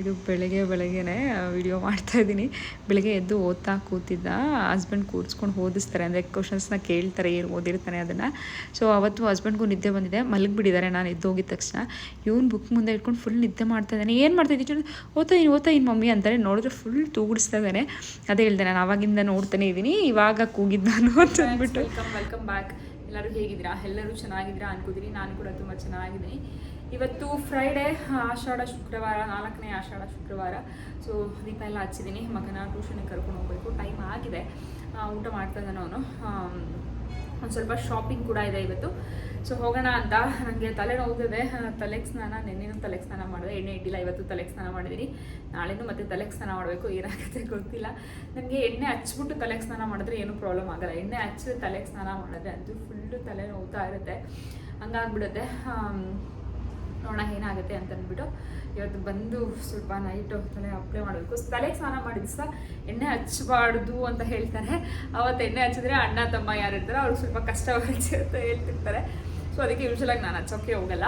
ಇದು ಬೆಳಗ್ಗೆ ಬೆಳಗ್ಗೆನೆ ವಿಡಿಯೋ ಮಾಡ್ತಾ ಇದ್ದೀನಿ. ಬೆಳಗ್ಗೆ ಎದ್ದು ಓದ್ತಾ ಕೂತಿದ್ದ. ಹಸ್ಬೆಂಡ್ ಕೂರಿಸ್ಕೊಂಡು ಓದಿಸ್ತಾರೆ. ಅಂದರೆ ಕ್ವಶನ್ಸ್ನ ಕೇಳ್ತಾರೆ ಏನು ಓದಿರ್ತಾನೆ ಅದನ್ನು. ಸೊ ಅವತ್ತು ಹಸ್ಬೆಂಡ್ಗೂ ನಿದ್ದೆ ಬಂದಿದೆ. ಮಲಗಿಬಿಟ್ಟಿದ್ದಾರೆ. ನಾನು ಎದ್ದು ಹೋಗಿದ ತಕ್ಷಣ. ಇವ್ನು ಬುಕ್ ಮುಂದೆ ಇಟ್ಕೊಂಡು ಫುಲ್ ನಿದ್ದೆ ಮಾಡ್ತಾ ಇದ್ದಾನೆ. ಏನು ಮಾಡ್ತಾ ಇದ್ದೀನಿ ಓದ್ತಾ ಇನ್ನು ಓದ್ತಾ ಇನ್ನು ಮಮ್ಮಿ ಅಂತಾರೆ. ನೋಡಿದ್ರೆ ಫುಲ್ ತೂಗಿಡಿಸ್ತಾ ಇದ್ದಾನೆ. ಅದೇ ಹೇಳ್ದೆ ನಾನು ಆವಾಗಿಂದ ನೋಡ್ತಾನೆ ಇದ್ದೀನಿ. ಇವಾಗ ಕೂಗಿದ್ದು ನಾನು ಅಂತ ಅಂದ್ಬಿಟ್ಟು. ವೆಲ್ಕಮ್ ವೆಲ್ಕಮ್ ಬ್ಯಾಕ್ ಎಲ್ಲರೂ ಹೇಗಿದ್ದೀರಾ? ಎಲ್ಲರೂ ಚೆನ್ನಾಗಿದ್ದೀರಾ ಅನ್ಕೋತೀನಿ. ನಾನು ಕೂಡ ತುಂಬ ಚೆನ್ನಾಗಿದ್ದೀನಿ. ಇವತ್ತು ಫ್ರೈಡೇ ಆಷಾಢ ಶುಕ್ರವಾರ, ನಾಲ್ಕನೇ ಆಷಾಢ ಶುಕ್ರವಾರ. ಸೊ ದೀಪ ಎಲ್ಲ ಹಚ್ಚಿದ್ದೀನಿ ಮಗನ ಟ್ಯೂಷನಿಗೆ ಕರ್ಕೊಂಡು ಹೋಗಬೇಕು. ಟೈಮ್ ಆಗಿದೆ. ಊಟ ಮಾಡ್ತಾ ಇದ್ದಾನೆ ಅವನು. ಒಂದು ಸ್ವಲ್ಪ ಶಾಪಿಂಗ್ ಕೂಡ ಇದೆ ಇವತ್ತು. ಸೊ ಹೋಗೋಣ ಅಂತ. ನನಗೆ ತಲೆ ನೋವಿದೆ ತಲೆಗೆ ಸ್ನಾನ ನೆನ್ನೆನೂ ತಲೆಗೆ ಸ್ನಾನ ಮಾಡಿದೆ. ಎಣ್ಣೆ ಇಟ್ಟಿಲ್ಲ. ಇವತ್ತು ತಲೆಗೆ ಸ್ನಾನ ಮಾಡಿದ್ದೀನಿ ನಾಳೆನೂ ಮತ್ತೆ ತಲೆಗೆ ಸ್ನಾನ ಮಾಡಬೇಕು. ಏನಾಗುತ್ತೆ ಗೊತ್ತಿಲ್ಲ. ನನಗೆ ಎಣ್ಣೆ ಹಚ್ಬಿಟ್ಟು ತಲೆಗೆ ಸ್ನಾನ ಮಾಡಿದ್ರೆ ಏನೂ ಪ್ರಾಬ್ಲಮ್ ಆಗಲ್ಲ. ಎಣ್ಣೆ ಹಚ್ಚಿದ್ರೆ ತಲೆಗೆ ಸ್ನಾನ ಮಾಡಿದ್ರೆ ಅಂತೂ ಫುಲ್ಲು ತಲೆ ನೋವ್ತಾ ಇರುತ್ತೆ. ಹಂಗಾಗ್ಬಿಡುತ್ತೆ. ನೋಡೋಣ ಏನಾಗುತ್ತೆ ಅಂತ ಅಂದ್ಬಿಟ್ಟು ಇವತ್ತು ಬಂದು ಸ್ವಲ್ಪ ನೈಟು ತಲೆ ಅಪ್ಲೈ ಮಾಡಬೇಕು. ತಲೆಗೆ ಸ್ನಾನ ಮಾಡಿದ ಸಹ ಎಣ್ಣೆ ಹಚ್ಚಬಾರ್ದು ಅಂತ ಹೇಳ್ತಾರೆ. ಅವತ್ತು ಎಣ್ಣೆ ಹಚ್ಚಿದ್ರೆ ಅಣ್ಣ, ತಮ್ಮ ಯಾರು ಇರ್ತಾರೋ ಅವ್ರಿಗೆ ಸ್ವಲ್ಪ ಕಷ್ಟ ಅಂತ ಹೇಳ್ತಿರ್ತಾರೆ. ಸೊ ಅದಕ್ಕೆ ಯೂಶ್ವಲಾಗಿ ನಾನು ಹಚ್ಚೋಕ್ಕೆ ಹೋಗಲ್ಲ.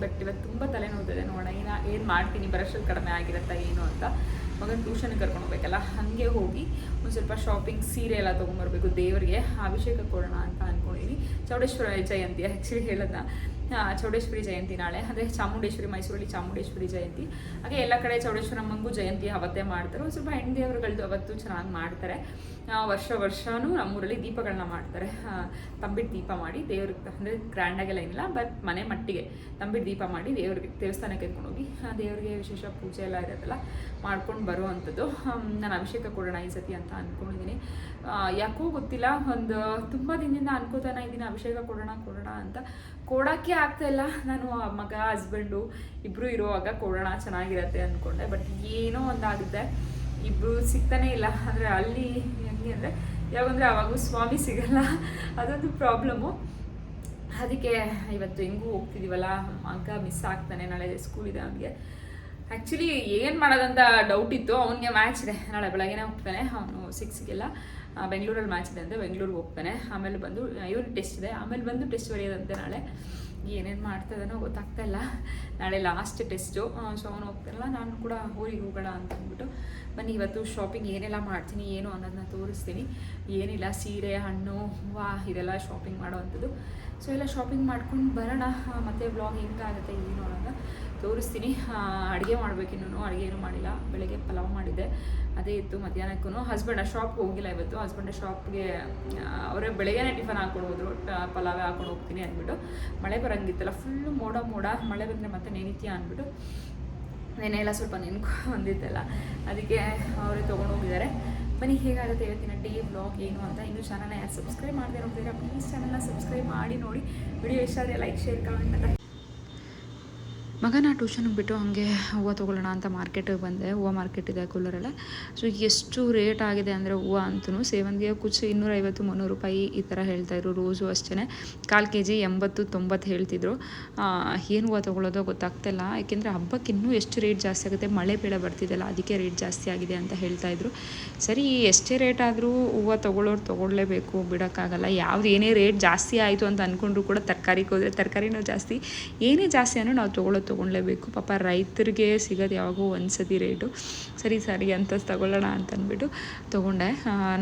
ಬಟ್ ಇವತ್ತು ತುಂಬ ತಲೆನೋವಿದೆ. ನೋಡೋಣ ಏನು ಏನು ಮಾಡ್ತೀನಿ? ಬರೋಷ್ಟು ಕಡಿಮೆ ಆಗಿರುತ್ತಾ ಏನು ಅಂತ. ಮಗನ ಟ್ಯೂಷನ್ಗೆ ಕರ್ಕೊಂಡು ಹೋಗ್ಬೇಕಲ್ಲ, ಹಾಗೆ ಹೋಗಿ ಒಂದು ಸ್ವಲ್ಪ ಶಾಪಿಂಗ್ ಸೀರೆ ಎಲ್ಲ ತೊಗೊಂಬರ್ಬೇಕು ದೇವರಿಗೆ. ಅಭಿಷೇಕ ಕೊಡೋಣ ಅಂತ ಅಂದ್ಕೊಂಡಿದ್ದೀನಿ ಚೌಡೇಶ್ವರ ಜಯಂತಿ ಆ್ಯಕ್ಚುಲಿ ಹೇಳೋದನ್ನ. ಚೌಡೇಶ್ವರಿ ಜಯಂತಿ ನಾಳೆ. ಅಂದರೆ ಚಾಮುಂಡೇಶ್ವರಿ, ಮೈಸೂರಲ್ಲಿ ಚಾಮುಂಡೇಶ್ವರಿ ಜಯಂತಿ. ಹಾಗೆ ಎಲ್ಲ ಕಡೆ ಚೌಡೇಶ್ವರಮ್ಮಂಗೂ ಜಯಂತಿ ಅವತ್ತೇ ಮಾಡ್ತಾರೆ. ಸ್ವಲ್ಪ ಹೆಣ್ಣು ದೇವರುಗಳದ್ದು ಅವತ್ತು ಚೆನ್ನಾಗಿ ಮಾಡ್ತಾರೆ. ವರ್ಷ ವರ್ಷವೂ ನಮ್ಮೂರಲ್ಲಿ ದೀಪಗಳನ್ನ ಮಾಡ್ತಾರೆ. ತಂಬಿಟ್ಟು ದೀಪ ಮಾಡಿ ದೇವ್ರಿಗೆ, ಅಂದರೆ ಗ್ರ್ಯಾಂಡಾಗೆಲ್ಲ ಏನಿಲ್ಲ, ಬಟ್ ಮನೆ ಮಟ್ಟಿಗೆ ತಂಬಿಟ್ಟು ದೀಪ ಮಾಡಿ ದೇವ್ರಿಗೆ ದೇವಸ್ಥಾನಕ್ಕೆ ಎತ್ಕೊಂಡು ಹೋಗಿ ದೇವರಿಗೆ ವಿಶೇಷ ಪೂಜೆ ಎಲ್ಲ ಇರುತ್ತಲ್ಲ ಮಾಡ್ಕೊಂಡು ಬರುವಂಥದ್ದು ನಾನು ಅಭಿಷೇಕ ಕೊಡೋಣ ಈ ಸತಿ ಅಂತ ಅಂದ್ಕೊಂಡಿದ್ದೀನಿ ಯಾಕೋ ಗೊತ್ತಿಲ್ಲ, ಒಂದು ತುಂಬ ದಿನದಿಂದ ಅನ್ಕೋತಾನೆ ಇದ್ದೀನಿ, ಅಭಿಷೇಕ ಕೊಡೋಣ ಕೊಡೋಣ ಅಂತ. ಕೊಡೋಕ್ಕೆ ಇಲ್ಲ. ನಾನು ಮಗ ಹಸ್ಬೆಂಡು ಇಬ್ಬರು ಇರುವಾಗ ಕೊಡೋಣ, ಚೆನ್ನಾಗಿರತ್ತೆ ಅಂದ್ಕೊಂಡೆ ಬಟ್ ಏನೋ ಒಂದಾಗುತ್ತೆ. ಇಬ್ಬರು ಸಿಗ್ತಾನೆ ಇಲ್ಲ. ಅಂದರೆ ಅಲ್ಲಿ ಹೆಂಗೆ ಅಂದರೆ ಯಾವಾಗಂದರೆ ಅವಾಗೂ ಸ್ವಾಮಿ ಸಿಗಲ್ಲ. ಅದೊಂದು ಪ್ರಾಬ್ಲಮ್ಮು ಅದಕ್ಕೆ ಇವತ್ತು ಹೆಂಗೂ ಹೋಗ್ತಿದ್ದೀವಲ್ಲ ಮಗ ಮಿಸ್ ಆಗ್ತಾನೆ, ನಾಳೆ ಸ್ಕೂಲ್ ಇದೆ ಅವನಿಗೆ ಆ್ಯಕ್ಚುಲಿ ಏನು ಮಾಡೋದಂತ ಡೌಟ್ ಇತ್ತು. ಅವನಿಗೆ ಮ್ಯಾಚ್ ಇದೆ. ನಾಳೆ ಬೆಳಗ್ಗೆನೇ ಹೋಗ್ತಾನೆ. ಅವನು ಸಿಕ್ಸ್ಗೆಲ್ಲ ಬೆಂಗಳೂರಲ್ಲಿ ಮ್ಯಾಚ್ ಇದೆ ಅಂದರೆ ಬೆಂಗಳೂರಿಗೆ ಹೋಗ್ತಾನೆ. ಆಮೇಲೆ ಬಂದು ಇವ್ರಿಗೆ ಟೆಸ್ಟ್ ಇದೆ. ಆಮೇಲೆ ಬಂದು ಟೆಸ್ಟ್ ಬರೆಯೋದಂತೆ ನಾಳೆ. ಏನೇನು ಮಾಡ್ತಾ ಇದ್ದಾನೋ ಗೊತ್ತಾಗ್ತಾ ಇಲ್ಲ. ನಾಳೆ ಲಾಸ್ಟ್ ಟೆಸ್ಟು ಸೊ ಅವನು ಹೋಗ್ತಾರಲ್ಲ ನಾನು ಕೂಡ ಊರಿಗೆ ಹೋಗೋಣ ಅಂತ ಅಂದ್ಬಿಟ್ಟು, ಬನ್ನಿ, ಇವತ್ತು ಶಾಪಿಂಗ್ ಏನೆಲ್ಲ ಮಾಡ್ತೀನಿ, ಏನು ಅನ್ನೋದನ್ನ ತೋರಿಸ್ತೀನಿ. ಏನಿಲ್ಲ, ಸೀರೆ, ಹಣ್ಣು, ಹೂವು, ಇದೆಲ್ಲ ಶಾಪಿಂಗ್ ಮಾಡೋವಂಥದ್ದು ಸೊ ಎಲ್ಲ ಶಾಪಿಂಗ್ ಮಾಡ್ಕೊಂಡು ಬರೋಣ. ಮತ್ತು ಬ್ಲಾಗ್ ಹೆಂಗಾಗುತ್ತೆ, ಏನು ಅನ್ನೋದನ್ನ ತೋರಿಸ್ತೀನಿ. ಅಡುಗೆ ಮಾಡಬೇಕಿನ್ನೂ ಅಡುಗೆ ಏನೂ ಮಾಡಿಲ್ಲ. ಬೆಳಗ್ಗೆ ಪಲಾವ್ ಮಾಡಿದ್ದೆ. ಅದೇ ಇತ್ತು ಮಧ್ಯಾಹ್ನಕ್ಕೂ ಹಸ್ಬೆಂಡ್ ಶಾಪ್ಗೆ ಹೋಗಿಲ್ಲ ಇವತ್ತು. ಹಸ್ಬೆಂಡ್ ಶಾಪ್ಗೆ ಅವರೇ ಬೆಳಗ್ಗೆನೇ ಟಿಫನ್ ಹಾಕೊಂಡು ಹೋದ್ರು ಪಲಾವೇ ಹಾಕೊಂಡು ಹೋಗ್ತೀನಿ ಅಂದ್ಬಿಟ್ಟು. ಮಳೆ ಬರಂಗಿತ್ತಲ್ಲ ಫುಲ್ಲು ಮೋಡ ಮೋಡ. ಮಳೆ ಬಂದರೆ ಮತ್ತೆ ನೆನಿತೀಯ ಅಂದ್ಬಿಟ್ಟು ನೆನೆ ಎಲ್ಲ ಸ್ವಲ್ಪ ನೆನ್ಕೊ ಬಂದಿದ್ದಲ್ಲ ಅದಕ್ಕೆ ಅವರೇ ತೊಗೊಂಡು ಹೋಗಿದ್ದಾರೆ. ಬನ್ನಿ, ಹೇಗಾಗುತ್ತೆ ಇವತ್ತಿನ ಡೇ ಬ್ಲಾಗ್ ಏನು ಅಂತ. ಇನ್ನು ಚಾನಲ್ನ ಯಾರು ಸಬ್ಸ್ಕ್ರೈಬ್ ಮಾಡದೆ ನೋಡಿದ್ರೆ ಪ್ಲೀಸ್ ಚಾನಲ್ನ ಸಬ್ಸ್ಕ್ರೈಬ್ ಮಾಡಿ ನೋಡಿ. ವಿಡಿಯೋ ಇಷ್ಟ ಆದರೆ ಲೈಕ್ ಶೇರ್ ಕಮೆಂಟ್ ಅಂತ ಮಗನ ಟ್ಯೂಷನ್ ಬಿಟ್ಟು ಹಾಗೆ ಹೂವು ತೊಗೊಳ್ಳೋಣ ಅಂತ ಮಾರ್ಕೆಟಿಗೆ ಬಂದೆ. ಹೂವು ಮಾರ್ಕೆಟ್ ಇದೆ ಕೂಲರಲ್ಲೇ ಸೊ ಎಷ್ಟು ರೇಟ್ ಆಗಿದೆ ಅಂದರೆ ಹೂವು ಅಂತೂ ಸೇವಂತಿಗೆ ಕುಚ್ಚು ಇನ್ನೂರೈವತ್ತು, ಮುನ್ನೂರು ರೂಪಾಯಿ ಈ ಥರ ಹೇಳ್ತಾಯಿದ್ರು ರೋಸು ಅಷ್ಟೇ ಕಾಲು ಕೆ ಜಿ ಎಂಬತ್ತು, ತೊಂಬತ್ತು ಹೇಳ್ತಿದ್ರು. ಏನು ಹೂವು ತೊಗೊಳ್ಳೋದೋ ಗೊತ್ತಾಗ್ತಿಲ್ಲ. ಯಾಕೆಂದರೆ ಹಬ್ಬಕ್ಕೆ ಇನ್ನೂ ಎಷ್ಟು ರೇಟ್ ಜಾಸ್ತಿ ಆಗುತ್ತೆ? ಮಳೆ ಬೇಳೆ ಬರ್ತಿದ್ದಲ್ಲ ಅದಕ್ಕೆ ರೇಟ್ ಜಾಸ್ತಿ ಆಗಿದೆ ಅಂತ ಹೇಳ್ತಾಯಿದ್ರು ಸರಿ, ಎಷ್ಟೇ ರೇಟ್ ಆದರೂ ಹೂವು ತೊಗೊಳ್ಳೋರು ತೊಗೊಳ್ಳೇಬೇಕು, ಬಿಡೋಕ್ಕಾಗಲ್ಲ. ಯಾವ್ದು ಏನೇ ರೇಟ್ ಜಾಸ್ತಿ ಆಯಿತು ಅಂತ ಅಂದ್ಕೊಂಡ್ರು ಕೂಡ ತರಕಾರಿಗೆ ಹೋದರೆ ತರಕಾರಿನೂ ಜಾಸ್ತಿ, ಏನೇ ಜಾಸ್ತಿ ಅನ್ನೋ ನಾವು ತೊಗೊಳ್ಳೋದು ತೊಗೊಳ್ಳೇಬೇಕು ಪಾಪ ರೈತರಿಗೆ ಸಿಗೋದು ಯಾವಾಗೋ ಒಂದು ಸತಿ ರೇಟು. ಸರಿ ಸರಿ ಅಂತ ತಗೊಳ್ಳೋಣ ಅಂತ ಅಂದ್ಬಿಟ್ಟು ತೊಗೊಂಡೆ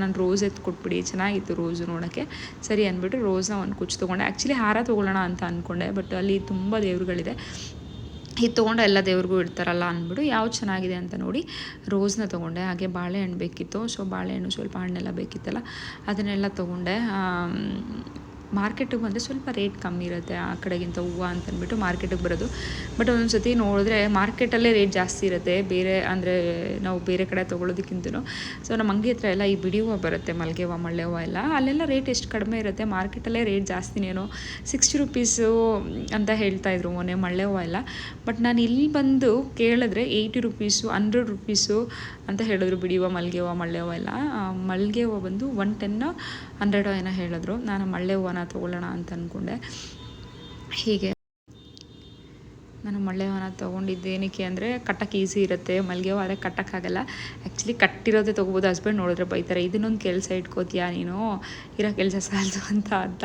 ನಾನು ರೋಸ್ ಎತ್ತು ಕೊಟ್ಬಿಡಿ. ಚೆನ್ನಾಗಿತ್ತು ರೋಸು ನೋಡೋಕ್ಕೆ. ಸರಿ ಅಂದ್ಬಿಟ್ಟು ರೋಸ್ನ ಒಂದು ಕುಚ್ಚು ತೊಗೊಂಡೆ. ಆ್ಯಕ್ಚುಲಿ ಹಾರ ತೊಗೊಳ್ಳೋಣ ಅಂತ ಅಂದ್ಕೊಂಡೆ ಬಟ್ ಅಲ್ಲಿ ತುಂಬ ದೇವ್ರುಗಳಿದೆ. ಇದು ತೊಗೊಂಡು ಎಲ್ಲ ದೇವ್ರಿಗೂ ಇಡ್ತಾರಲ್ಲ ಅಂದ್ಬಿಟ್ಟು ಯಾವ್ದು ಚೆನ್ನಾಗಿದೆ ಅಂತ ನೋಡಿ ರೋಸ್ನ ತೊಗೊಂಡೆ. ಹಾಗೆ ಬಾಳೆಹಣ್ಣು ಬೇಕಿತ್ತು. ಸೊ ಬಾಳೆಹಣ್ಣು ಸ್ವಲ್ಪ ಹಣ್ಣೆಲ್ಲ ಬೇಕಿತ್ತಲ್ಲ, ಅದನ್ನೆಲ್ಲ ತೊಗೊಂಡೆ. ಮಾರ್ಕೆಟಿಗೆ ಬಂದರೆ ಸ್ವಲ್ಪ ರೇಟ್ ಕಮ್ಮಿ ಇರುತ್ತೆ ಆ ಕಡೆಗಿಂತ ಹೂವು ಅಂತಂದ್ಬಿಟ್ಟು ಮಾರ್ಕೆಟಿಗೆ ಬರೋದು. ಬಟ್ ಒಂದೊಂದು ಸತಿ ನೋಡಿದ್ರೆ ಮಾರ್ಕೆಟಲ್ಲೇ ರೇಟ್ ಜಾಸ್ತಿ ಇರುತ್ತೆ. ಬೇರೆ ಅಂದರೆ ನಾವು ಬೇರೆ ಕಡೆ ತೊಗೊಳೋದಕ್ಕಿಂತೂ ಸೊ ನಮ್ಮ ಅಂಗಿ ಹತ್ರ ಎಲ್ಲ ಈ ಬಿಡಿ ಹೂವು ಬರುತ್ತೆ, ಮಲ್ಲಿಗೆ ಹೂವು ಮಳ್ಳೆ ಹೂವು ಎಲ್ಲ. ಅಲ್ಲೆಲ್ಲ ರೇಟ್ ಎಷ್ಟು ಕಡಿಮೆ ಇರುತ್ತೆ? ಮಾರ್ಕೆಟಲ್ಲೇ ರೇಟ್ ಜಾಸ್ತಿನೇನೋ ಸಿಕ್ಸ್ಟಿ ರುಪೀಸು ಅಂತ ಹೇಳ್ತಾಯಿದ್ರು ಮೊನ್ನೆ ಮಳ್ಳೆ ಹೂವು ಎಲ್ಲ. ಬಟ್ ನಾನು ಇಲ್ಲಿ ಬಂದು ಕೇಳಿದ್ರೆ ಏಯ್ಟಿ ರುಪೀಸು ಹಂಡ್ರೆಡ್ ರುಪೀಸು ಅಂತ ಹೇಳಿದ್ರು ಬಿಡಿ ಹೂವು, ಮಲ್ಲಿಗೆ ಹೂವು ಮಳ್ಳೆ ಹೂವು ಎಲ್ಲ. ಮಲ್ಲಿಗೆ ಹೂವು ಬಂದು ಒನ್ ಟೆನ್ ಹಂಡ್ರೆಡ್ ಏನೋ ಹೇಳಿದ್ರು. ನಾನು ಮಳ್ಳೆ ಹೂವನ ತೊಗೊಳ್ಳೋಣ ಅಂತ ಅಂದ್ಕೊಂಡೆ ಹೀಗೆ ನಾನು ಮಳ್ಳೆವನ ತೊಗೊಂಡಿದ್ದು ಏನಕ್ಕೆ ಅಂದರೆ ಕಟ್ಟಕ್ಕೆ ಈಸಿ ಇರುತ್ತೆ ಹೂವು ಆದರೆ ಕಟ್ಟಕ್ಕಾಗಲ್ಲ. ಆ್ಯಕ್ಚುಲಿ ಕಟ್ಟಿರೋದೇ ತೊಗೋಬೋದು ಹಸ್ಬೆಂಡ್ ನೋಡಿದ್ರೆ ಬೈತಾರೆ. ಇದನ್ನೊಂದು ಕೆಲಸ ಇಟ್ಕೋತೀಯಾ ನೀನು? ಇರೋ ಕೆಲಸ ಸಾಲದು ಅಂತ ಅಂತ.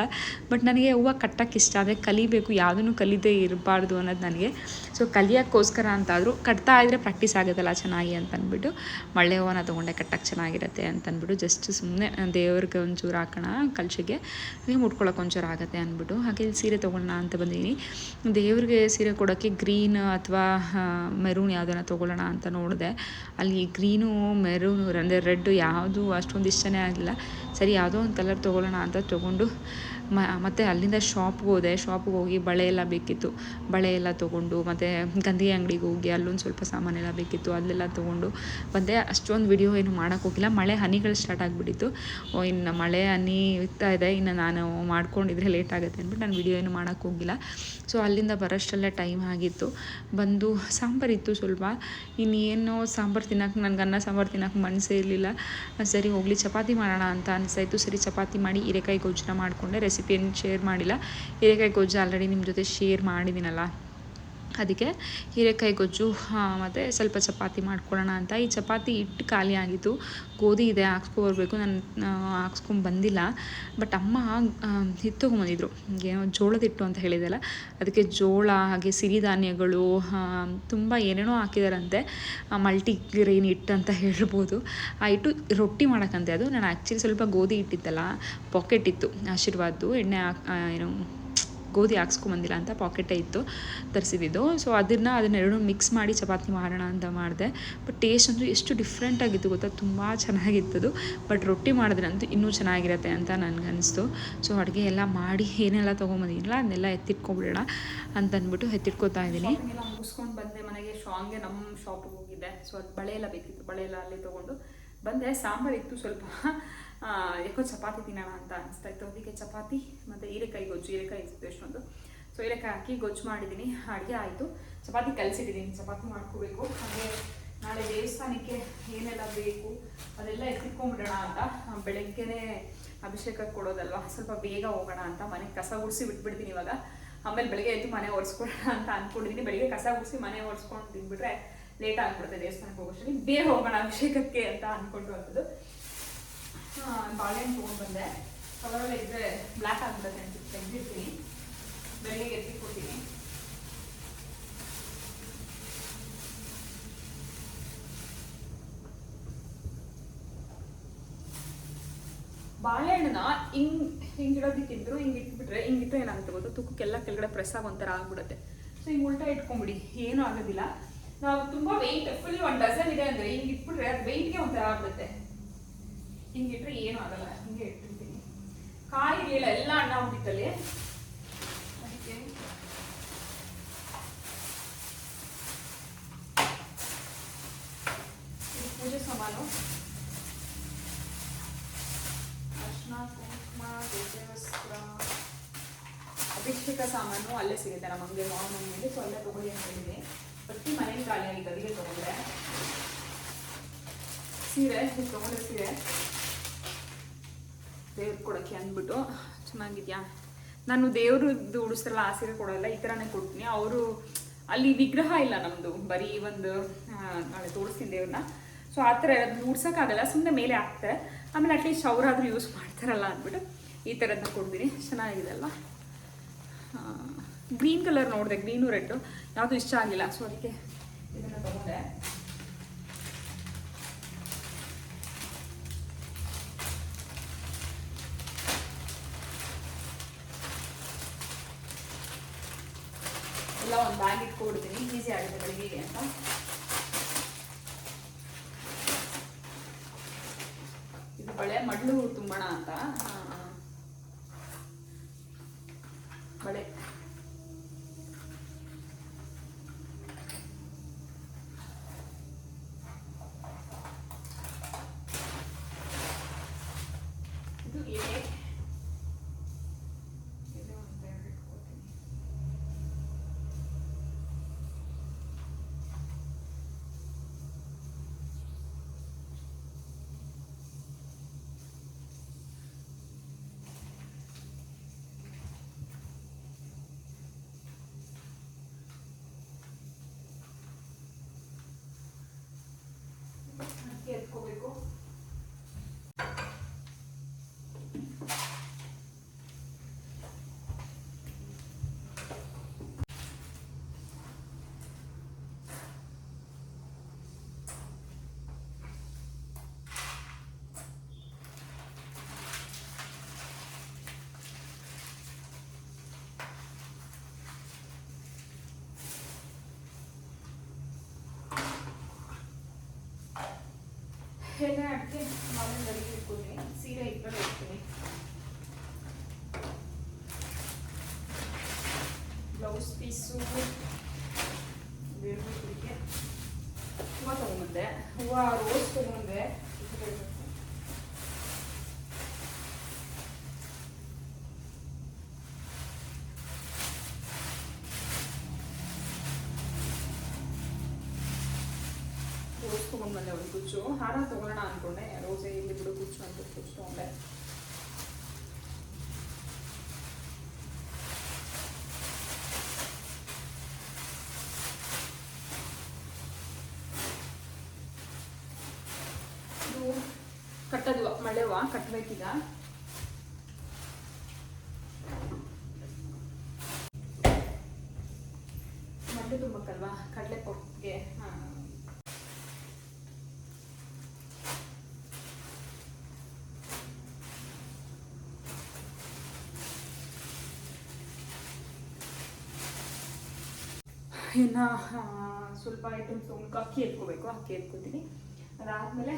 ಬಟ್ ನನಗೆ ಹೂವು ಕಟ್ಟಕ್ಕೆ ಇಷ್ಟ ಅಂದರೆ ಕಲಿಬೇಕು, ಯಾವುದನ್ನು ಕಲಿದೇ ಇರಬಾರ್ದು ಅನ್ನೋದು ನನಗೆ ಸೊ ಕಲಿಯೋಕ್ಕೋಸ್ಕರ ಅಂತಾದರೂ ಕಟ್ತಾ ಇದ್ದರೆ ಪ್ರಾಕ್ಟೀಸ್ ಆಗುತ್ತಲ್ಲ ಚೆನ್ನಾಗಿ ಅಂತ ಅಂದ್ಬಿಟ್ಟು ಮಳ್ಳೆ ಹೂವನ ತೊಗೊಂಡೆ ಕಟ್ಟಕ್ಕೆ ಚೆನ್ನಾಗಿರುತ್ತೆ ಅಂತ ಅಂದ್ಬಿಟ್ಟು ಜಸ್ಟ್ ಸುಮ್ಮನೆ ದೇವ್ರಿಗೆ ಒಂಚೂರು ಹಾಕೋಣ ಕಲಶಿಗೆ ಹಾಗೆ ಮುಟ್ಕೊಳಕ್ಕೆ ಒಂಚೂರು ಆಗುತ್ತೆ ಅಂದ್ಬಿಟ್ಟು, ಹಾಗೆ ಸೀರೆ ತೊಗೊಳ್ಳೋಣ ಅಂತ ಬಂದಿದ್ದೀನಿ ದೇವ್ರಿಗೆ ಸೀರೆ ಕೊಡೋಕ್ಕೆ ಗ್ರೀನ್ ಅಥವಾ ಮೆರೂನ್ ಯಾವುದನ್ನ ತೊಗೊಳ್ಳೋಣ ಅಂತ ನೋಡಿದೆ. ಅಲ್ಲಿ ಗ್ರೀನು ಮೆರೂನು ಅಂದರೆ ರೆಡ್ಡು ಯಾವುದು ಅಷ್ಟೊಂದು ಇಷ್ಟನೇ ಆಗಲಿಲ್ಲ ಸರಿ, ಯಾವುದೋ ಒಂದು ಕಲರ್ ತೊಗೊಳ್ಳೋಣ ಅಂತ ತೊಗೊಂಡು ಮ, ಮತ್ತು ಅಲ್ಲಿಂದ ಶಾಪ್ಗೆ ಹೋದೆ. ಶಾಪ್ಗೆ ಹೋಗಿ ಬಳೆ ಎಲ್ಲ ಬೇಕಿತ್ತು. ಬಳೆ ಎಲ್ಲ ತೊಗೊಂಡು, ಮತ್ತು ಗಂಧಿ ಅಂಗಡಿಗೆ ಹೋಗಿ ಅಲ್ಲೊಂದು ಸ್ವಲ್ಪ ಸಾಮಾನೆಲ್ಲ ಬೇಕಿತ್ತು, ಅಲ್ಲೆಲ್ಲ ತೊಗೊಂಡು ಬಂದೆ. ಅಷ್ಟೊಂದು ವಿಡಿಯೋ ಏನು ಮಾಡೋಕ್ಕೋಗಿಲ್ಲ ಮಳೆ ಹನಿಗಳು ಸ್ಟಾರ್ಟ್ ಆಗಿಬಿಟ್ಟಿತ್ತು. ಓ, ಇನ್ನು ಮಳೆ ಹನಿ ಇರ್ತಾ ಇದೆ. ಇನ್ನು ನಾನು ಮಾಡ್ಕೊಂಡಿದ್ರೆ ಲೇಟ್ ಆಗುತ್ತೆ ಅಂದ್ಬಿಟ್ಟು ನಾನು ವಿಡಿಯೋ ಏನು ಮಾಡೋಕ್ಕೋಗಿಲ್ಲ ಸೊ ಅಲ್ಲಿಂದ ಬರೋಷ್ಟೆಲ್ಲ ಟೈಮ್ ಆಗಿತ್ತು. ಬಂದು ಸಾಂಬಾರು ಇತ್ತು ಸ್ವಲ್ಪ. ಇನ್ನೇನು ಸಾಂಬಾರು ತಿನ್ನೋಕೆ, ನನಗೆ ಅನ್ನ ಸಾಂಬಾರು ತಿನ್ನೋಕೆ ಮನಸ್ಸೇ ಇರಲಿಲ್ಲ. ಸರಿ, ಹೋಗಲಿ, ಚಪಾತಿ ಮಾಡೋಣ ಅಂತ ಅನಿಸ್ತಾಯಿತ್ತು ಸರಿ, ಚಪಾತಿ ಮಾಡಿ ಹೀರೆಕಾಯಿ ಗೊಜ್ಜನ್ನ ಮಾಡಿಕೊಂಡೆ. ರೆಸಿಪಿ ಏನು ಶೇರ್ ಮಾಡಿಲ್ಲ. ಹೀರೆಕಾಯಿ ಗೊಜ್ಜು ಆಲ್ರೆಡಿ ನಿಮ್ಮ ಜೊತೆ ಶೇರ್ ಮಾಡಿದ್ದೀನಲ್ಲ ಅದಕ್ಕೆ ಹೀರೆಕಾಯಿ ಗೊಜ್ಜು ಮತ್ತು ಸ್ವಲ್ಪ ಚಪಾತಿ ಮಾಡ್ಕೊಳ್ಳೋಣ ಅಂತ. ಈ ಚಪಾತಿ ಹಿಟ್ಟು ಖಾಲಿ ಆಗಿತ್ತು. ಗೋಧಿ ಇದೆ, ಹಾಕ್ಸ್ಕೊಬರ್ಬೇಕು. ನಾನು ಹಾಕ್ಸ್ಕೊಂಬಂದಿಲ್ಲ ಬಟ್ ಅಮ್ಮ ಹಿಟ್ಟು ತೊಗೊಂಬಂದಿದ್ರು. ಏನೋ ಜೋಳದ ಹಿಟ್ಟು ಅಂತ ಹೇಳಿದೆಲ್ಲ ಅದಕ್ಕೆ ಜೋಳ, ಹಾಗೆ ಸಿರಿಧಾನ್ಯಗಳು ತುಂಬ ಏನೇನೋ ಹಾಕಿದಾರಂತೆ. ಮಲ್ಟಿ ಗ್ರೇನ್ ಹಿಟ್ಟು ಅಂತ ಹೇಳ್ಬೋದು. ಆ ಹಿಟ್ಟು ರೊಟ್ಟಿ ಮಾಡೋಕ್ಕಂತೆ ಅದು. ನಾನು ಆ್ಯಕ್ಚುಲಿ ಸ್ವಲ್ಪ ಗೋಧಿ ಹಿಟ್ಟಿತ್ತಲ್ಲ, ಪಾಕೆಟ್ ಇತ್ತು, ಆಶೀರ್ವಾದ್ದು, ಎಣ್ಣೆ ಹಾಕಿ ಏನು ಗೋಧಿ ಹಾಕ್ಸ್ಕೊಂಬಂದಿಲ್ಲ ಅಂತ ಪಾಕೆಟೇ ಇತ್ತು ತರಿಸಿದ್ದು ಸೊ ಅದನ್ನು ಅದನ್ನೆರಡು ಮಿಕ್ಸ್ ಮಾಡಿ ಚಪಾತಿ ಮಾಡೋಣ ಅಂತ ಮಾಡಿದೆ. ಬಟ್ ಟೇಸ್ಟ್ ಅಂತೂ ಎಷ್ಟು ಡಿಫ್ರೆಂಟಾಗಿತ್ತು ಗೊತ್ತಾ? ತುಂಬ ಅದು ಬಟ್ ರೊಟ್ಟಿ ಮಾಡಿದ್ರಂತೂ ಇನ್ನೂ ಚೆನ್ನಾಗಿರುತ್ತೆ ಅಂತ ನನಗನ್ನಿಸ್ತು ಸೊ ಅಡುಗೆ ಎಲ್ಲ ಮಾಡಿ ಏನೆಲ್ಲ ತೊಗೊಂಬಂದಿಲ್ಲ ಅದನ್ನೆಲ್ಲ ಎತ್ತಿಟ್ಕೊಬಿಡೋಣ ಅಂತ ಅಂದ್ಬಿಟ್ಟು ಎತ್ತಿಟ್ಕೊತಾ ಇದ್ದೀನಿ. ಮುಗಿಸ್ಕೊಂಡು ಬಂದೆ ಮನೆಗೆ. ಶಾಂಗೆ ನಮ್ಮ ಶಾಪಿಗೆ ಹೋಗಿದ್ದೆ. ಸೊ ಅದು ಬಳೆ ಎಲ್ಲ ಬೇಕಿತ್ತು. ಬಳೆ ಎಲ್ಲ ಅಲ್ಲಿ ತೊಗೊಂಡು ಬಂದೆ ಸಾಂಬಾರಿತ್ತು ಸ್ವಲ್ಪ ಯಾಕೋ ಚಪಾತಿ ತಿನ್ನೋಣ ಅಂತ ಅನಿಸ್ತಾ ಇತ್ತು ಅದಕ್ಕೆ ಚಪಾತಿ ಮತ್ತು ಹೀರೆಕಾಯಿ ಗೊಜ್ಜು, ಹೀರೆಕಾಯಿ ಇತ್ತು ಎಷ್ಟೊಂದು. ಸೊ ಹೀರೆಕಾಯಿ ಹಾಕಿ ಗೊಜ್ಜು ಮಾಡಿದ್ದೀನಿ, ಅಡುಗೆ ಆಯಿತು. ಚಪಾತಿ ಕಲಿಸಿದ್ದೀನಿ ಚಪಾತಿ ಮಾಡ್ಕೋಬೇಕು. ಹಾಗೆ ನಾಳೆ ದೇವಸ್ಥಾನಕ್ಕೆ ಏನೆಲ್ಲ ಬೇಕು, ಅದೆಲ್ಲ ಎತ್ತಿಟ್ಕೊಂಡ್ಬಿಡೋಣ ಅಂತ ಬೆಳಗ್ಗೆನೇ ಅಭಿಷೇಕ ಕೊಡೋದಲ್ವ? ಸ್ವಲ್ಪ ಬೇಗ ಹೋಗೋಣ ಅಂತ ಮನೆ ಕಸ ಗುಡಿಸಿ ಬಿಟ್ಬಿಡ್ತೀನಿ ಇವಾಗ. ಆಮೇಲೆ ಬೆಳಗ್ಗೆ ಎದ್ದು ಮನೆ ಒರೆಸ್ಕೊಳ್ಳೋಣ ಅಂತ ಅಂದ್ಕೊಂಡಿದ್ದೀನಿ ಬೆಳಿಗ್ಗೆ ಕಸ ಗುಡಿಸಿ ಮನೆ ಒರೆಸ್ಕೊಂಡು ತಿಂದ್ಬಿಟ್ರೆ ಲೇಟ್ ಆಗ್ಬಿಡುತ್ತೆ ದೇವಸ್ಥಾನಕ್ಕೆ ಹೋಗೋಷ್ಟರಲ್ಲಿ ಬೇಗ ಹೋಗೋಣ ಅಭಿಷೇಕಕ್ಕೆ ಅಂತ ಅಂದ್ಕೊಂಡು ಅಂತದ್ದು ಬಾಳೆಹಣ್ಣು ತೊಗೊಂಡು ಬಂದೆ. ಕಲರೆಲ್ಲ ಇದ್ದರೆ ಬ್ಲ್ಯಾಕ್ ಆಗಿಬಿಡುತ್ತೆ ಅಂತ ತೆಗೆದಿರ್ತೀನಿ. ಬೆಳಿಗ್ಗೆ ಎತ್ತಿ ಕೊಡ್ತೀನಿ. ಬಾಳೆಹಣ್ಣನ್ನ ಹಿಂಗ್ ಹಿಂಗಿಡೋದಕ್ಕಿಂತರೂ ಹಿಂಗೆ ಇಟ್ಬಿಟ್ರೆ ಹಿಂಗಿಟ್ರೆ ಏನಾಗುತ್ತೆ ಗೊತ್ತು? ತುಕ್ಕಕ್ಕೆಲ್ಲ ಕೆಳಗಡೆ ಪ್ರೆಸ್ ಆಗಿ ಒಂಥರ ಆಗ್ಬಿಡುತ್ತೆ. ಸೊ ಹಿಂಗೆ ಉಲ್ಟಾ ಇಟ್ಕೊಂಬಿಡಿ. ಏನೂ ಆಗೋದಿಲ್ಲ. ನಾವು ತುಂಬಾ ವೆಯ್ಟ್ ಫುಲ್ ಒಂದು ಡಜನ್ ಇದೆ ಅಂದ್ರೆ ಹಿಂಗೆ ಇಟ್ಬಿಟ್ರೆ ಅದು ವೆಯ್ಟ್ಗೆ ಒಂಥರ ಆಗ್ಬಿಡುತ್ತೆ. ಹಿಂಗಿಟ್ರೆ ಏನೂ ಆಗಲ್ಲ, ಹಿಂಗೆ ಇಟ್ಟಿರ್ತೀನಿ ಕಾಯಿ ಇರಲಿಲ್ಲ ಎಲ್ಲ ಅಣ್ಣ ಹೋಗಿತ್ತಲ್ಲಿ ಅದಕ್ಕೆ ಪೂಜೆ ಸಾಮಾನು. ಅರ್ಶಿನ, ಕುಂಕುಮ ವಸ್ತ್ರ ಅಭಿಷೇಕ ಸಾಮಾನು ಅಲ್ಲೇ ಸಿಗುತ್ತೆ ನಮ್ಮ ಅಂಗಡಿ ಮಾವನ ಮನೆಯಲ್ಲಿ. ಸೊ ಅಲ್ಲೇ ತಗೊಳ್ಳಿ ಅಂತ ಹೇಳಿದೆ ಬಟ್ಟಿ ಮನೇಲಿ ಖಾಲಿ ಆಗಿತ್ತು ಅದಕ್ಕೆ ತಗೊಂಡ್ರೆ ಸೀರೆ ತಗೊಂಡ್ರೆ ಸೀರೆ ದೇವ್ರಿಗೆ ಕೊಡೋಕ್ಕೆ ಅಂದ್ಬಿಟ್ಟು ಚೆನ್ನಾಗಿದ್ಯಾ? ನಾನು ದೇವ್ರದ್ದು ಉಡಿಸ್ತಾರಲ್ಲ ಆ ಸೀರೆ ಕೊಡೋಲ್ಲ, ಈ ಥರನೇ ಕೊಡ್ತೀನಿ. ಅವರು ಅಲ್ಲಿ ವಿಗ್ರಹ ಇಲ್ಲ ನಮ್ಮದು ಬರೀ ಒಂದು ನಾಳೆ ತೋರಿಸ್ತೀನಿ ದೇವ್ರನ್ನ. ಸೊ ಆ ಥರ ಅದನ್ನ ಉಡ್ಸೋಕ್ಕಾಗಲ್ಲ ಸುಮ್ಮನೆ ಮೇಲೆ ಹಾಕ್ತಾರೆ. ಆಮೇಲೆ ಅಟ್ಲೀಸ್ಟ್ ಅವರಾದರೂ ಯೂಸ್ ಮಾಡ್ತಾರಲ್ಲ ಅಂದ್ಬಿಟ್ಟು ಈ ಥರದನ್ನ ಕೊಡ್ತೀನಿ. ಚೆನ್ನಾಗಿದೆ ಅಲ್ವಾ? ಗ್ರೀನ್ ಕಲರ್ ನೋಡಿದೆ ಗ್ರೀನು ರೆಡ್ಡು ಯಾವುದು ಇಷ್ಟ ಆಗಿಲ್ಲ. ಸೊ ಅದಕ್ಕೆ ಇದನ್ನು ತೊಗೊಂಡೆ ಎಲ್ಲ ಒಂದು ಬ್ಯಾಗ್ ಇಟ್ಕೊಡ್ತೀನಿ ಈಸಿ ಆಗುತ್ತೆ ಬೆಳಿಗ್ಗೆ ಅಂತ ಇದು ಬಳೆ ಮಡ್ಲು ತುಂಬೋಣ ಅಂತ ಬಳೆ ಇದು ಎಲೆ ಎಲೆ ಒಂದು ಎರಡು ಇಟ್ಕೊಳ್ತೀನಿ ಅಕ್ಕಿ ಎತ್ಕೋಬೇಕು ಎಲೆ ಅಡಿಕೆ ಮಾವಿನ ಗರಿಗೆ ಇಟ್ಕೊತೀನಿ ಸೀರೆ ಇಟ್ಕೊಂಡು ಕಡೆ ಇಡ್ತೀನಿ ಬ್ಲೌಸ್ ಪೀಸು. ಬೇರೆ ಹೂವು ತೊಗೊಂಬಂದೆ. ಹೂವು ರೋಸ್ ತೊಗೊಂಬಂದೆ ಈ ಕಡೆ ಇಡ್ಬೇಕು. ರೋಸ್ ತೊಗೊಂಡ್ಬಂದೆ ಒಂದು ಹಾರ ತೊಗೊಳ್ಳೋಣ ಅಂದ್ಕೊಂಡೆ ರೋಸೆ ಇಲ್ಲಿ ಬಿಡು ಕುಚ್ಚು ಅಂತ ಕುಚ್ಕೊಂಡೆ ಕಟ್ಟದ್ವ ಮಳೆವಾ? ಕಟ್ಟಬೇಕೀಗ ಇನ್ನು ಸ್ವಲ್ಪ ಐಟಮ್ಸ್ ತೊಗೊಂಡು ಅಕ್ಕಿ ಎತ್ಕೋಬೇಕು. ಅಕ್ಕಿ ಎತ್ಕೋತೀನಿ. ಅದಾದಮೇಲೆ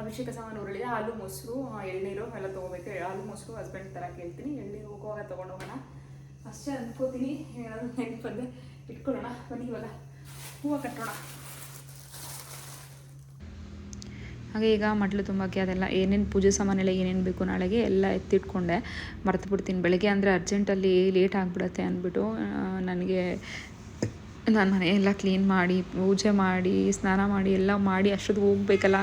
ಅಭಿಷೇಕ ಸಾಮಾನು ಉರುಳಿದೆ. ಹಾಲು, ಮೊಸರು ಎಳ್ನೀರು ಎಲ್ಲ ತೊಗೋಬೇಕು. ಹಾಲು, ಮೊಸರು ಹಸ್ಬೆಂಡ್ ಥರ ಕೇಳ್ತೀನಿ. ಎಳ್ನೀರು ಹೋಗುವಾಗ ತೊಗೊಂಡು ಹೋಗೋಣ ಅಷ್ಟೇ ಅಂದ್ಕೋತೀನಿ ಏನಾದರೂ ನೆನಪು ಬಂದೆ ಇಟ್ಕೊಳ್ಳೋಣ. ಬನ್ನಿ ಇವಾಗ. ಹೂವು ಕಟ್ಟೋಣ ಹಾಗೆ ಈಗ ಮಟ್ಲು ತುಂಬಕ್ಕೆ ಅದೆಲ್ಲ ಏನೇನು ಪೂಜೆ ಸಾಮಾನೆಲ್ಲ ಏನೇನು ಬೇಕು ನಾಳೆಗೆ ಎಲ್ಲ ಎತ್ತಿಟ್ಕೊಂಡೆ. ಮರ್ತು ಬಿಡ್ತೀನಿ ಬೆಳಗ್ಗೆ ಅಂದರೆ ಅರ್ಜೆಂಟಲ್ಲಿ ಲೇಟ್ ಆಗಿಬಿಡತ್ತೆ ಅಂದ್ಬಿಟ್ಟು ನನಗೆ ನಾನು ಮನೆಯೆಲ್ಲ ಕ್ಲೀನ್ ಮಾಡಿ, ಪೂಜೆ ಮಾಡಿ, ಸ್ನಾನ ಮಾಡಿ, ಎಲ್ಲ ಮಾಡಿ ಅಷ್ಟೊತ್ತಿಗೆ ಹೋಗ್ಬೇಕಲ್ಲ.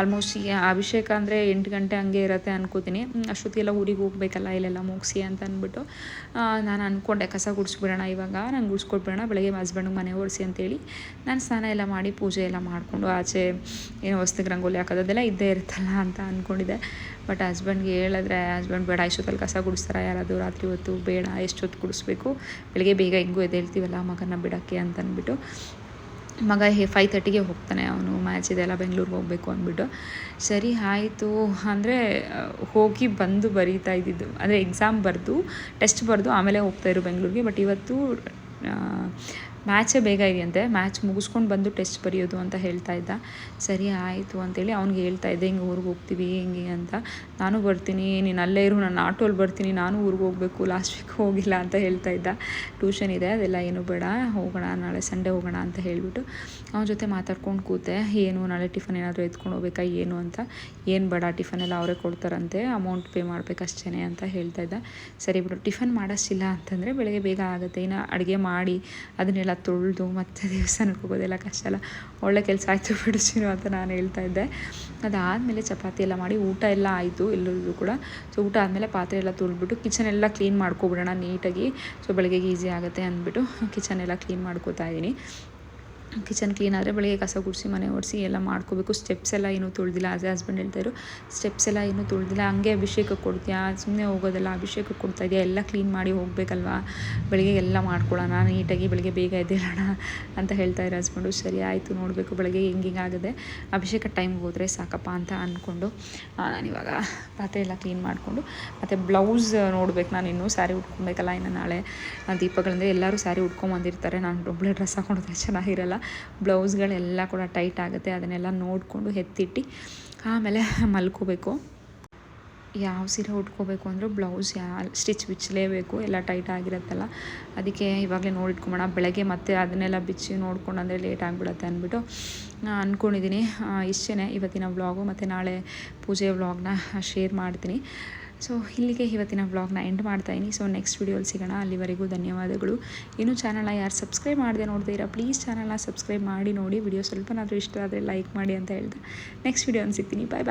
ಆಲ್ಮೋಸ್ಟ್ ಈ ಅಭಿಷೇಕ ಅಂದರೆ ಎಂಟು ಗಂಟೆ ಹಂಗೆ ಇರುತ್ತೆ ಅನ್ಕೋತೀನಿ. ಅಷ್ಟೊತ್ತಿಗೆಲ್ಲ ಊರಿಗೆ ಹೋಗ್ಬೇಕಲ್ಲ, ಇಲ್ಲೆಲ್ಲ ಮುಗಿಸಿ ಅಂತ ಅಂದ್ಬಿಟ್ಟು ನಾನು ಅಂದ್ಕೊಂಡೆ ಕಸ ಗುಡಿಸ್ಬಿಡೋಣ ಇವಾಗ. ನಾನು ಗುಡಿಸ್ಕೊಟ್ಬಿಡೋಣ, ಬೆಳಗ್ಗೆ ಹಸ್ಬೆಂಡ್ಗೆ ಮನೆ ಓಡಿಸಿ ಅಂತೇಳಿ, ನಾನು ಸ್ನಾನ ಎಲ್ಲ ಮಾಡಿ, ಪೂಜೆ ಎಲ್ಲ ಮಾಡಿಕೊಂಡು ಆಚೆ ಏನು ಹೊಸ್ತಿಗೆ ರಂಗೋಲಿ ಹಾಕೋದು ಅದೆಲ್ಲ ಇದ್ದೇ ಇರುತ್ತಲ್ಲ ಅಂತ ಅಂದ್ಕೊಂಡಿದ್ದೆ ಬಟ್ ಹಸ್ಬೆಂಡ್ಗೆ ಹೇಳಿದ್ರೆ ಹಸ್ಬೆಂಡ್ ಬೇಡ, ಇಷ್ಟೊತ್ತಲ್ಲಿ ಕಸ ಗುಡಿಸ್ತಾರೆ ಯಾರಾದರೂ? ರಾತ್ರಿ ಹೊತ್ತು ಬೇಡ, ಎಷ್ಟೊತ್ತು ಗುಡಿಸ್ಬೇಕು? ಬೆಳಗ್ಗೆ ಬೇಗ ಹೆಂಗೂ ಎದ್ದೇಳ್ತೀವಲ್ಲ ಮಗನ ಬಿಡೋಕ್ಕೆ ಅಂತ ಅಂದ್ಬಿಟ್ಟು ಮಗ ಹೇ ಫೈ ತರ್ಟಿಗೆ ಹೋಗ್ತಾನೆ ಅವನು ಮ್ಯಾಚ್ ಇದೆಲ್ಲ ಬೆಂಗಳೂರಿಗೆ ಹೋಗಬೇಕು ಅಂದ್ಬಿಟ್ಟು. ಸರಿ, ಆಯಿತು. ಅಂದರೆ ಹೋಗಿ ಬಂದು ಬರೀತಾ ಇದ್ದಿದ್ದು. ಅಂದರೆ ಎಕ್ಸಾಮ್ ಬರೆದು ಟೆಸ್ಟ್ ಬರೆದು ಆಮೇಲೆ ಹೋಗ್ತಾ ಇರು ಬೆಂಗಳೂರಿಗೆ. ಬಟ್ ಇವತ್ತು ಮ್ಯಾಚೇ ಬೇಗ ಇದೆಯಂತೆ. ಮ್ಯಾಚ್ ಮುಗಿಸ್ಕೊಂಡು ಬಂದು ಟೆಸ್ಟ್ ಬರೆಯೋದು ಅಂತ ಹೇಳ್ತಾ ಇದ್ದ. ಸರಿ, ಆಯಿತು ಅಂತೇಳಿ ಅವ್ನಿಗೆ ಹೇಳ್ತಾ ಇದ್ದೆ, ಹಿಂಗೆ ಊರಿಗೆ ಹೋಗ್ತೀವಿ, ಹಿಂಗೆ ಅಂತ. ನಾನು ಬರ್ತೀನಿ, ನೀನು ಅಲ್ಲೇ ಇರು, ನಾನು ಆಟೋಲ್ಲಿ ಬರ್ತೀನಿ, ನಾನು ಊರಿಗೆ ಹೋಗಬೇಕು ಲಾಸ್ಟ್ ವೀಕ್ ಹೋಗಿಲ್ಲ ಅಂತ ಹೇಳ್ತಾ ಇದ್ದ. ಟ್ಯೂಷನ್ ಇದೆ, ಅದೆಲ್ಲ ಏನು ಬೇಡ, ಹೋಗೋಣ, ನಾಳೆ ಸಂಡೇ ಹೋಗೋಣ ಅಂತ ಹೇಳಿಬಿಟ್ಟು ಅವನ ಜೊತೆ ಮಾತಾಡ್ಕೊಂಡು ಕೂತೆ. ಏನು, ನಾಳೆ ಟಿಫನ್ ಏನಾದರೂ ಎತ್ಕೊಂಡು ಹೋಗ್ಬೇಕಾ, ಏನು ಅಂತ. ಏನು ಬೇಡ ಟಿಫನ್ ಎಲ್ಲ ಅವರೇ ಕೊಡ್ತಾರಂತೆ ಅಮೌಂಟ್ ಪೇ ಮಾಡಬೇಕಷ್ಟೇ ಅಂತ ಹೇಳ್ತಾ ಇದ್ದ. ಸರಿ ಬಿಡು ಟಿಫನ್ ಮಾಡೋಷ್ಟಿಲ್ಲ ಅಂತಂದರೆ ಬೆಳಗ್ಗೆ ಬೇಗ ಆಗುತ್ತೆ. ಇನ್ನು ಅಡುಗೆ ಮಾಡಿ, ಅದನ್ನೆಲ್ಲ ತೊಳೆದು ಮತ್ತೆ ದೇವಸ್ಥಾನಕ್ಕೆ ಹೋಗೋದೆಲ್ಲ ಕಷ್ಟ ಅಲ್ಲ. ಒಳ್ಳೆ ಕೆಲಸ ಆಯಿತು ಬಿಡು ಚಿರು ಅಂತ ನಾನು ಹೇಳ್ತಾ ಇದ್ದೆ. ಅದಾದಮೇಲೆ ಚಪಾತಿ ಎಲ್ಲ ಮಾಡಿ ಊಟ ಎಲ್ಲ ಆಯಿತು ಎಲ್ಲರಿಗೂ ಕೂಡ. ಸೊ ಊಟ ಆದಮೇಲೆ ಪಾತ್ರೆ ಎಲ್ಲ ತೊಳೆದ್ಬಿಟ್ಟು ಕಿಚನ್ ಎಲ್ಲ ಕ್ಲೀನ್ ಮಾಡ್ಕೊಬಿಡೋಣ ನೀಟಾಗಿ. ಸೊ ಬೆಳಗ್ಗೆಗೆ ಈಸಿ ಆಗುತ್ತೆ ಅಂದ್ಬಿಟ್ಟು ಕಿಚನ್ ಎಲ್ಲ ಕ್ಲೀನ್ ಮಾಡ್ಕೋತಾ ಇದ್ದೀನಿ. ಕಿಚನ್ ಕ್ಲೀನ್ ಆದರೆ ಬೆಳಗ್ಗೆ ಕಸ ಗುಡಿಸಿ, ಮನೆ ಒರೆಸಿ ಎಲ್ಲ ಮಾಡ್ಕೋಬೇಕು. ಸ್ಟೆಪ್ಸ್ ಎಲ್ಲ ಏನೂ ತುಳ್ದಿಲ್ಲ ಅದೇ ಹಸ್ಬೆಂಡ್ ಹೇಳ್ತಾಯಿದ್ರು ಸ್ಟೆಪ್ಸ್ ಎಲ್ಲ ಏನೂ ತುಳ್ದಿಲ್ಲ. ಹಂಗೆ ಅಭಿಷೇಕ ಕೊಡ್ತೀಯಾ? ಸುಮ್ಮನೆ ಹೋಗೋದಲ್ಲ, ಅಭಿಷೇಕ ಕೊಡ್ತಾ ಇದೆಯಾ? ಎಲ್ಲ ಕ್ಲೀನ್ ಮಾಡಿ ಹೋಗಬೇಕಲ್ವಾ? ಬೆಳಗ್ಗೆ ಎಲ್ಲ ಮಾಡ್ಕೊಳ್ಳೋಣ, ನೀಟಾಗಿ ಬೆಳಗ್ಗೆ ಬೇಗ ಎದ್ದೇಳೋಣ ಅಂತ ಹೇಳ್ತಾ ಇರೋ ಹಸ್ಬೆಂಡು ಸರಿ, ಆಯಿತು, ನೋಡಬೇಕು ಬೆಳಗ್ಗೆ ಹೆಂಗೆ ಆಗಿದೆ ಅಭಿಷೇಕ ಟೈಮ್ಗೆ ಹೋದರೆ ಸಾಕಪ್ಪ ಅಂತ ಅಂದ್ಕೊಂಡು ನಾನಿವಾಗ ಪಾತ್ರೆ ಎಲ್ಲ ಕ್ಲೀನ್ ಮಾಡಿಕೊಂಡು, ಮತ್ತು ಬ್ಲೌಸ್ ನೋಡ್ಬೇಕು ನಾನು ಇನ್ನೂ. ಸ್ಯಾರಿ ಉಟ್ಕೊಬೇಕಲ್ಲ ಇನ್ನು ನಾಳೆ. ದೀಪಗಳಂದರೆ ಎಲ್ಲರೂ ಸ್ಯಾರಿ ಉಟ್ಕೊಂಬಂದಿರ್ತಾರೆ ನಾನು ಒಬ್ಬಳೆ ಡ್ರೆಸ್ ಹಾಕೊಂಡ್ರೆ ಚೆನ್ನಾಗಿರಲ್ಲ. ಬ್ಲೌಸ್ಗಳೆಲ್ಲ ಕೂಡ ಟೈಟ್ ಆಗುತ್ತೆ, ಅದನ್ನೆಲ್ಲ ನೋಡಿಕೊಂಡು ಎತ್ತಿಟ್ಟು ಆಮೇಲೆ ಮಲ್ಕೋಬೇಕು. ಯಾವ ಸೀರೆ ಉಟ್ಕೋಬೇಕು ಅಂದರೂ ಬ್ಲೌಸ್ ಯಾ, ಸ್ಟಿಚ್ ಬಿಚ್ಚಲೇಬೇಕು, ಎಲ್ಲ ಟೈಟ್ ಆಗಿರುತ್ತಲ್ಲ, ಅದಕ್ಕೆ ಇವಾಗಲೇ ನೋಡಿಟ್ಕೊಂಬೋಣ, ಬೆಳಗ್ಗೆ ಮತ್ತೆ ಅದನ್ನೆಲ್ಲ ಬಿಚ್ಚಿ ನೋಡ್ಕೊಂಡು ಅಂದರೆ ಲೇಟ್ ಆಗಿಬಿಡುತ್ತೆ ಅಂದ್ಬಿಟ್ಟು ಅಂದ್ಕೊಂಡಿದ್ದೀನಿ ಇಷ್ಟೇ ಇವತ್ತಿನ ವ್ಲಾಗು, ಮತ್ತು ನಾಳೆ ಪೂಜೆ ವ್ಲಾಗ್ನ ಶೇರ್ ಮಾಡ್ತೀನಿ. ಸೊ ಇಲ್ಲಿಗೆ ಇವತ್ತಿನ ವ್ಲಾಗ್ನ ಎಂಡ್ ಮಾಡ್ತಾ ಮಾಡ್ತಾಯಿನಿ ಸೊ ನೆಕ್ಸ್ಟ್ ವೀಡಿಯೋಲಿ ಸಿಗೋಣ. ಅಲ್ಲಿವರೆಗೂ ಧನ್ಯವಾದಗಳು. ಇನ್ನೂ ಚಾನಲ್ನ ಯಾರು ಸಬ್ಸ್ಕ್ರೈಬ್ ಮಾಡದೆ ಇರೋ ಪ್ಲೀಸ್ ಚಾನಲ್ನ ಸಬ್ಸ್ಕ್ರೈಬ್ ಮಾಡಿ ನೋಡಿ. ವಿಡಿಯೋ ಸ್ವಲ್ಪನಾದರೂ ಇಷ್ಟ ಆದರೆ ಲೈಕ್ ಮಾಡಿ ಅಂತ ಹೇಳ್ದೆ. ನೆಕ್ಸ್ಟ್ ವೀಡಿಯೋ ಸಿಗ್ತೀನಿ. ಬಾಯ್ ಬಾಯ್